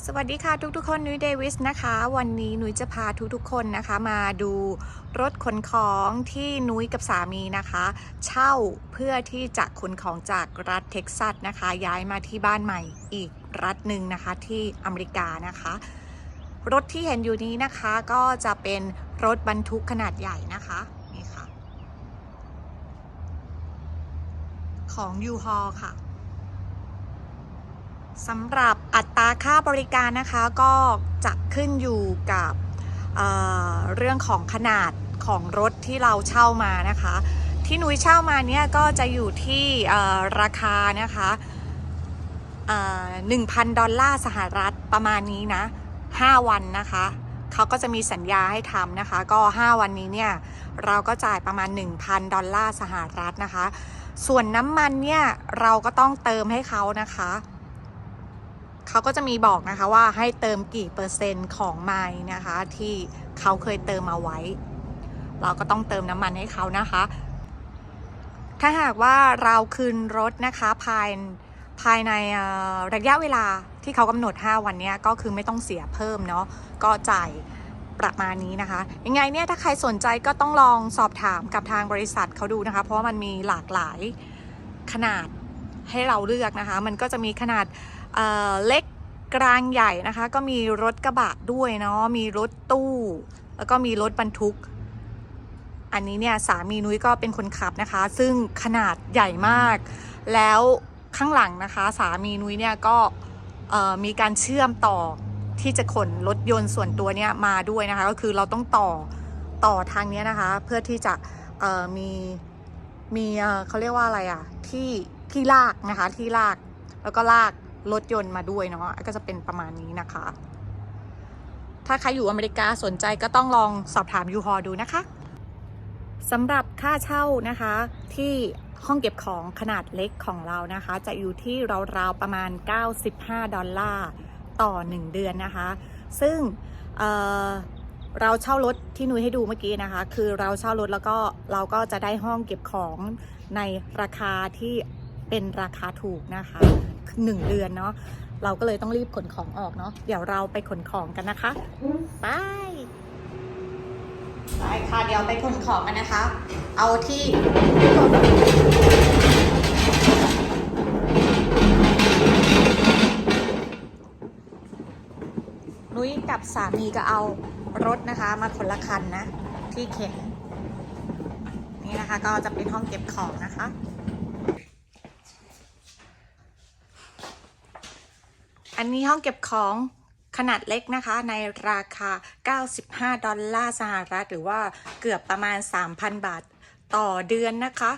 สวัสดีค่ะทุกๆคนนุ้ยเดวิสนะคะ วันนี้นุ้ยจะพาทุกๆคนนะคะ มาดูรถขนของที่นุ้ยกับสามีนะคะ เช่าเพื่อที่จะขนของจากรัฐเท็กซัสนะคะ ย้ายมาที่บ้านใหม่อีกรัฐหนึ่งนะคะที่อเมริกานะคะ รถที่เห็นอยู่นี้นะคะก็จะเป็นรถบรรทุกขนาดใหญ่นะคะนี่ค่ะ ของ U-Haul ค่ะสำหรับ อัตราค่าบริการนะคะก็จะขึ้นอยู่กับเเรื่องของขนาดของรถที่เราเช่ามานะคะ ที่นุ้ยเช่ามาเนี่ยก็จะอยู่ที่ราคานะคะหนึ่งพันดอลลาร์สหรัฐประมาณนี้นะ 5 วันนะคะเขาก็จะมีสัญญาให้ทำนะคะ ก็ 5 วันนี้เนี่ยเราก็จ่ายประมาณ 1,000 ดอลลาร์สหรัฐนะคะ ส่วนน้ำมันเนี่ยเราก็ต้องเติมให้เขานะคะ เขาก็จะมีบอกนะคะว่าให้เติมกี่เปอร์เซ็นต์ของไมล์นะคะ ที่เขาเคยเติมเอาไว้ เราก็ต้องเติมน้ำมันให้เขานะคะ ถ้าหากว่าเราคืนรถนะคะภายภายในระยะเวลาที่เขากำหนด 5 วันนี้ก็คือไม่ต้องเสียเพิ่มเนาะก็จ่ายประมาณนี้นะคะ ยังไงเนี่ยถ้าใครสนใจก็ต้องลองสอบถามกับทางบริษัทเขาดูนะคะ เพราะว่ามันมีหลากหลายขนาดให้เราเลือกนะคะ มันก็จะมีขนาด เล็กกลางใหญ่นะคะ ก็มีรถกระบะด้วยเนาะมีรถตู้ แล้วก็มีรถบรรทุก อันนี้เนี่ยสามีนุ้ยก็เป็นคนขับนะคะ ซึ่งขนาดใหญ่มาก แล้วข้างหลังนะคะ สามีนุ้ยเนี่ยก็มีการเชื่อมต่อที่จะขนรถยนต์ส่วนตัวเนี่ยมาด้วยนะคะ ก็คือเราต้องต่อต่อทางนี้นะคะ เพื่อที่จะมีมีเอ่อเขาเรียกว่าอะไรอะที่ที่ลากนะคะที่ลากแล้วก็ลาก รถยนต์มาด้วยเนาะก็จะเป็นประมาณนี้นะคะ ถ้าใครอยู่อเมริกาสนใจก็ต้องลองสอบถามยูฮอดูนะคะสำหรับค่าเช่านะคะที่ห้องเก็บของขนาดเล็กของเรานะคะ จะอยู่ที่ราวๆประมาณ 95 ดอลลาร์ต่อ 1 เดือนนะคะ ซึ่งเเราเช่ารถที่นุ้ยให้ดูเมื่อกี้นะคะ คือเราเช่ารถแล้วก็เราก็จะได้ห้องเก็บของในราคาที่ เป็นราคาถูกนะคะหนึ่งเดือนเนาะเราก็เลยต้องรีบขนของออกเนาะเดี๋ยวเราไปขนของกันนะคะไปไปค่ะเดี๋ยวไปขนของกันนะคะ เอาที่นุ้ยกับสามีก็เอารถนะคะ มาคนละคันนะ ที่เข็นนี่นะคะก็จะเป็นห้องเก็บของนะคะ อันนี้ห้องเก็บของขนาดเล็กนะคะในราคา 95 ดอลลาร์สหรัฐ หรือว่าเกือบประมาณ 3,000 บาทต่อเดือนนะคะ